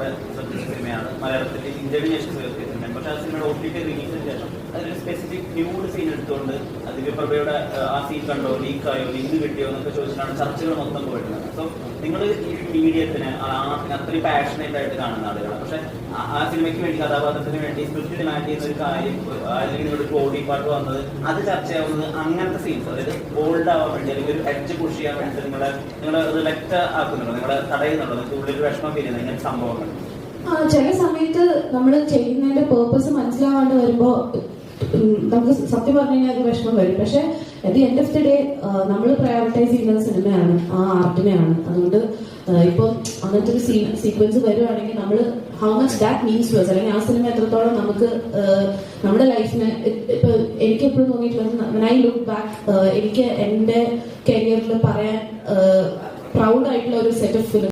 government. മലയാളത്തിൽ interview ശേഷം ചേർത്തിട്ടുണ്ട് പക്ഷെ ആ സിനിമയുടെ ഒ ടി ടി റിലീസിന് ശേഷം അതിന് സ്പെസിഫിക് ന്യൂഡ് സീൻ എടുത്തുകൊണ്ട് അതിൽ പ്രഭയുടെ ആ സീൻ കണ്ടോ ലീക്കായോ ലിങ്ക് കിട്ടിയോ എന്നൊക്കെ ചോദിച്ചിട്ടാണ് ചർച്ചകൾ മൊത്തം പോയിട്ടുള്ളത്. സോ നിങ്ങൾ ഈ മീഡിയത്തിന് ആർട്ടിന് അത്രയും പാഷനേറ്റ് ആയിട്ട് കാണുന്ന ആളുകളാണ്. പക്ഷെ ആ- സിനിമയ്ക്ക് വേണ്ടി കഥാപാത്രത്തിന് വേണ്ടി സ്ക്രിപ്റ്റ് ഡിമാൻഡ് ചെയ്യുന്ന ഒരു കാര്യം അല്ലെങ്കിൽ ഒരു ബോഡി പാർട്ട് വന്നത് അത് ചർച്ചയാവുന്നത് അങ്ങനത്തെ സീൻസ് അതായത് ബോൾഡ് ആവാൻ വേണ്ടി അല്ലെങ്കിൽ ഒരു എഡ്ജ് പുഷ് ചെയ്യാൻ വേണ്ടി നിങ്ങളെ നിങ്ങളെ റിലക്റ്റ് ലെക്റ്റ് ആക്കുന്നുണ്ടോ? നിങ്ങളെ തടയുന്നുണ്ടോ? നിങ്ങൾക്ക് ഉള്ളിൽ വിഷമം ഫീൽ ചെയ്യുന്നത് ഇങ്ങനത്തെ സംഭവങ്ങൾ. ചില സമയത്ത് നമ്മൾ ചെയ്യുന്നതിന്റെ പേർപ്പസ് മനസ്സിലാവാണ്ട് വരുമ്പോ നമുക്ക് സത്യം പറഞ്ഞു കഴിഞ്ഞാൽ അത് വിഷമം വരും. പക്ഷെ at the end of the day നമ്മൾ പ്രയോറിറ്റൈസ് ചെയ്യുന്ന സിനിമയാണ് ആ ആർട്ടിനെയാണ് അതുകൊണ്ട് ഇപ്പൊ അങ്ങനത്തെ ഒരു സീക്വൻസ് വരുവാണെങ്കിൽ നമ്മൾ how much that means to അല്ലെങ്കിൽ ആ സിനിമ എത്രത്തോളം നമുക്ക് നമ്മുടെ ലൈഫിന് ഇപ്പൊ എനിക്ക് എപ്പോഴും തോന്നിയിട്ടുള്ളത് ഐ ലുക്ക് ബാക്ക് എനിക്ക് എന്റെ കരിയറിൽ പറയാൻ പ്രൗഡ് ആയിട്ടുള്ള ഒരു സെറ്റ് ഓഫ് ഫിലിം